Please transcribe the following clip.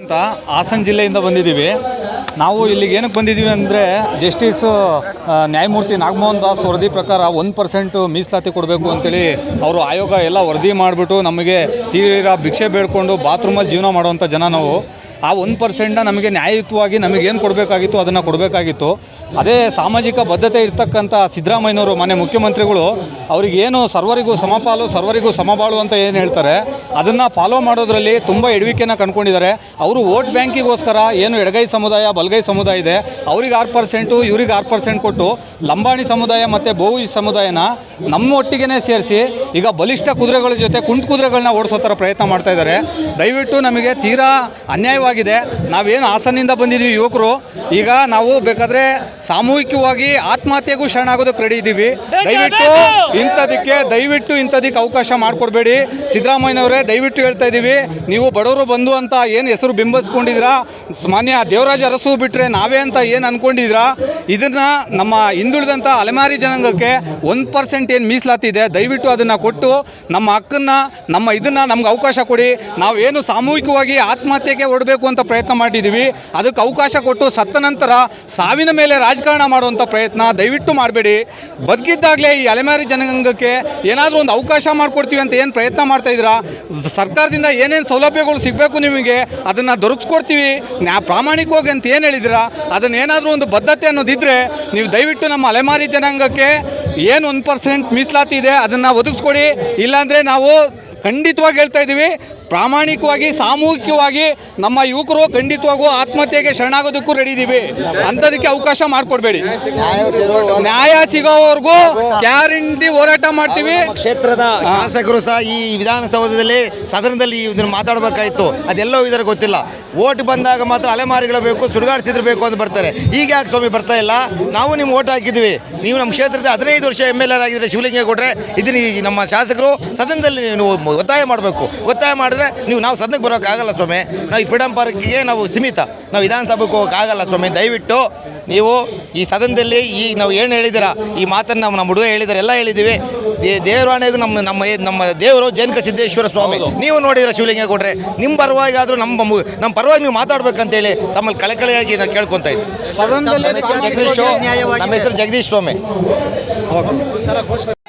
ಅಂತ ಹಾಸನ ಜಿಲ್ಲೆಯಿಂದ ಬಂದಿದ್ದೀವಿ. ನಾವು ಇಲ್ಲಿಗೆ ಏನಕ್ಕೆ ಬಂದಿದ್ದೀವಿ ಅಂದರೆ ಜಸ್ಟಿಸ್ ನ್ಯಾಯಮೂರ್ತಿ ನಾಗಮೋಹನ್ ದಾಸ್ ವರದಿ ಪ್ರಕಾರ ಒಂದು ಪರ್ಸೆಂಟು ಮೀಸಲಾತಿ ಕೊಡಬೇಕು ಅಂತೇಳಿ ಅವರು ಆಯೋಗ ಎಲ್ಲ ವರದಿ ಮಾಡಿಬಿಟ್ಟು ನಮಗೆ ತೀರಾ ಭಿಕ್ಷೆ ಬೇಡ್ಕೊಂಡು ಬಾತ್ರೂಮಲ್ಲಿ ಜೀವನ ಮಾಡುವಂಥ ಜನ ನಾವು. ಆ ಒಂದು ಪರ್ಸೆಂಟ್ನ ನಮಗೆ ನ್ಯಾಯಯುತವಾಗಿ ನಮಗೇನು ಕೊಡಬೇಕಾಗಿತ್ತು ಅದನ್ನು ಕೊಡಬೇಕಾಗಿತ್ತು. ಅದೇ ಸಾಮಾಜಿಕ ಬದ್ಧತೆ ಇರ್ತಕ್ಕಂಥ ಸಿದ್ದರಾಮಯ್ಯನವರು ಮನೆ ಮುಖ್ಯಮಂತ್ರಿಗಳು ಅವರಿಗೇನು ಸರ್ವರಿಗೂ ಸಮಪಾಲು, ಸರ್ವರಿಗೂ ಸಮಬಾಳು ಅಂತ ಏನು ಹೇಳ್ತಾರೆ, ಅದನ್ನು ಫಾಲೋ ಮಾಡೋದ್ರಲ್ಲಿ ತುಂಬ ಎಡವಿಕೆನ ಕಂಡುಕೊಂಡಿದ್ದಾರೆ. ಅವರು ವೋಟ್ ಬ್ಯಾಂಕಿಗೋಸ್ಕರ ಏನು ಎಡಗೈ ಸಮುದಾಯ ಬಲಗೈ ಸಮುದಾಯ ಇದೆ. ಅವ್ರಿಗೆ ಆರು ಪರ್ಸೆಂಟು, ಇವ್ರಿಗೆ ಆರು ಪರ್ಸೆಂಟ್ ಕೊಟ್ಟು ಲಂಬಾಣಿ ಸಮುದಾಯ ಮತ್ತು ಬಹು ಸಮುದಾಯನ ನಮ್ಮ ಒಟ್ಟಿಗೆ ಸೇರಿಸಿ ಈಗ ಬಲಿಷ್ಠ ಕುದುರೆಗಳ ಜೊತೆ ಕುಂಟು ಕುದುರೆಗಳನ್ನ ಓಡಿಸೋ ಥರ ಪ್ರಯತ್ನ ಮಾಡ್ತಾ ಇದ್ದಾರೆ. ದಯವಿಟ್ಟು ನಮಗೆ ತೀರಾ ಅನ್ಯಾಯವಾಗಿದೆ. ನಾವೇನು ಹಾಸನಿಂದ ಬಂದಿದ್ದೀವಿ ಯುವಕರು, ಈಗ ನಾವು ಬೇಕಾದರೆ ಸಾಮೂಹಿಕವಾಗಿ ಆತ್ಮಹತ್ಯೆಗೂ ಶರಣಾಗೋದಕ್ಕೆ ರೆಡಿ ಇದ್ದೀವಿ. ದಯವಿಟ್ಟು ಇಂಥದಕ್ಕೆ ದಯವಿಟ್ಟು ಇಂಥದಕ್ಕೆ ಅವಕಾಶ ಮಾಡಿಕೊಡ್ಬೇಡಿ. ಸಿದ್ದರಾಮಯ್ಯನವರೇ, ದಯವಿಟ್ಟು ಹೇಳ್ತಾ ಇದ್ದೀವಿ, ನೀವು ಬಡವರು ಬಂದು ಅಂತ ಏನು ಹೆಸರು ಬಿಂಬಿಸ್ಕೊಂಡಿದ್ದೀರಾ? ಮಾನ್ಯ ದೇವರಾಜ ಅರಸು ಬಿಟ್ಟರೆ ನಾವೇ ಅಂತ ಏನು ಅಂದ್ಕೊಂಡಿದ್ರ ಇದನ್ನು ನಮ್ಮ ಹಿಂದುಳಿದಂಥ ಅಲೆಮಾರಿ ಜನಾಂಗಕ್ಕೆ ಒಂದು ಪರ್ಸೆಂಟ್ ಏನು ಮೀಸಲಾತಿದೆ ದಯವಿಟ್ಟು ಅದನ್ನು ಕೊಟ್ಟು ನಮ್ಮ ಹಕ್ಕನ್ನು, ನಮ್ಮ ಇದನ್ನು ನಮ್ಗೆ ಅವಕಾಶ ಕೊಡಿ. ನಾವೇನು ಸಾಮೂಹಿಕವಾಗಿ ಆತ್ಮಹತ್ಯೆಗೆ ಹೊಡಬೇಕು ಅಂತ ಪ್ರಯತ್ನ ಮಾಡಿದ್ದೀವಿ ಅದಕ್ಕೆ ಅವಕಾಶ ಕೊಟ್ಟು ಸತ್ತ ನಂತರ ಸಾವಿನ ಮೇಲೆ ರಾಜಕಾರಣ ಮಾಡುವಂಥ ಪ್ರಯತ್ನ ದಯವಿಟ್ಟು ಮಾಡಬೇಡಿ. ಬದುಕಿದ್ದಾಗಲೇ ಈ ಅಲೆಮಾರಿ ಜನಾಂಗಕ್ಕೆ ಏನಾದರೂ ಒಂದು ಅವಕಾಶ ಮಾಡಿಕೊಡ್ತೀವಿ ಅಂತ ಏನು ಪ್ರಯತ್ನ ಮಾಡ್ತಾ ಇದ್ದೀರಾ? ಸರ್ಕಾರದಿಂದ ಏನೇನು ಸೌಲಭ್ಯಗಳು ಸಿಗಬೇಕು ನಿಮಗೆ? ಅದನ್ನು ದೊರಕಿಸ್ಕೊಡ್ತೀವಿ. ನ್ಯಾ ಪ್ರಾಮಾಣಿಕವಾಗಿ ಅಂತ ಏನು ಹೇಳಿದ್ದೀರಾ? ಅದನ್ನು ಏನಾದರೂ ಒಂದು ಬದ್ಧತೆ ಅನ್ನೋದಿದ್ದರೆ ನೀವು ದಯವಿಟ್ಟು ನಮ್ಮ ಅಲೆಮಾರಿ ಜನಾಂಗಕ್ಕೆ ಏನು ಒಂದು ಪರ್ಸೆಂಟ್ ಮೀಸಲಾತಿ ಇದೆ, ಅದನ್ನು ಒದಗಿಸ್ಕೊಡಿ. ಇಲ್ಲಾಂದರೆ ನಾವು ಖಂಡಿತವಾಗಿ ಹೇಳ್ತಾ ಇದ್ದೀವಿ ಪ್ರಾಮಾಣಿಕವಾಗಿ ಸಾಮೂಹಿಕವಾಗಿ ನಮ್ಮ ಯುವಕರು ಖಂಡಿತವಾಗೂ ಆತ್ಮಹತ್ಯೆಗೆ ಶರಣಾಗೋದಕ್ಕೂ ರೆಡಿ ಇದ್ದೀವಿ ಅಂಥದಕ್ಕೆ ಅವಕಾಶ ಮಾಡಿಕೊಡ್ಬೇಡಿ. ನ್ಯಾಯ ಸಿಗೋವರೆಗೂ ಗ್ಯಾರಂಟಿ ಹೋರಾಟ ಮಾಡ್ತೀವಿ. ಕ್ಷೇತ್ರದ ಶಾಸಕರು ಸಹ ಈ ವಿಧಾನಸೌಧದಲ್ಲಿ ಸದನದಲ್ಲಿ ಇದನ್ನು ಮಾತಾಡಬೇಕಾಯಿತು. ಅದೆಲ್ಲೋ ಇದರ ಗೊತ್ತಿಲ್ಲ. ಓಟ್ ಬಂದಾಗ ಮಾತ್ರ ಅಲೆಮಾರಿಗಳು ಬೇಕು ಸುಡುಗಾಡಿಸಿದ್ರೆ ಬೇಕು ಅಂತ ಬರ್ತಾರೆ. ಈಗ ಯಾಕೆ ಸ್ವಾಮಿ ಬರ್ತಾ ಇಲ್ಲ? ನಾವು ನಿಮ್ಮ ಓಟ್ ಹಾಕಿದ್ವಿ ನೀವು ನಮ್ಮ ಕ್ಷೇತ್ರದ ಹದಿನೈದು ವರ್ಷ ಎಂ ಎಲ್ ಎರ್ ಆಗಿದ್ರೆ ಶಿವಲಿಂಗೇಗೌಡ್ರೆ ಇದನ್ನ ನಮ್ಮ ಶಾಸಕರು ಸದನದಲ್ಲಿ ನೀವು ಒತ್ತಾಯ ಮಾಡಬೇಕು. ಒತ್ತಾಯ ಮಾಡಿದ್ರೆ ನೀವು ನಾವು ಸದನಕ್ಕೆ ಬರೋಕ್ಕಾಗಲ್ಲ ಸ್ವಾಮಿ. ನಾವು ಈ ಫ್ರೀಡಮ್ ಪಾರ್ಕಿಗೆ ನಾವು ಸೀಮಿತ. ನಾವು ವಿಧಾನಸಭೆಗೆ ಹೋಗೋಕ್ಕಾಗಲ್ಲ ಸ್ವಾಮಿ. ದಯವಿಟ್ಟು ನೀವು ಈ ಸದನದಲ್ಲಿ ಈ ನಾವು ಏನು ಹೇಳಿದಿರ ಈ ಮಾತನ್ನು ನಾವು ನಮ್ಮ ಹುಡುಗ ಹೇಳಿದಾರೆ ಎಲ್ಲ ಹೇಳಿದ್ದೀವಿ ದೇವರಾಣೆಗೂ ನಮ್ಮ ನಮ್ಮ ನಮ್ಮ ದೇವರು ಜೈನಕ ಸಿದ್ದೇಶ್ವರ ಸ್ವಾಮಿ. ನೀವು ನೋಡಿದ್ರೆ ಶಿವಲಿಂಗೇಗೌಡ್ರೆ ನಿಮ್ಮ ಪರವಾಗಿ ಆದರೂ ನಮ್ಮ ನಮ್ಮ ಪರವಾಗಿ ನೀವು ಮಾತಾಡ್ಬೇಕಂತೇಳಿ ತಮ್ಮಲ್ಲಿ ಕಳಕಳಿಯಾಗಿ ನಾನು ಕೇಳ್ಕೊತಾ ಇದ್ದೀನಿ. ನಮ್ಮ ಹೆಸರು ಜಗದೀಶ್ ಸ್ವಾಮಿ ಓಕೆ ಜಗದೀಶ್ ಸ್ವಾಮಿ.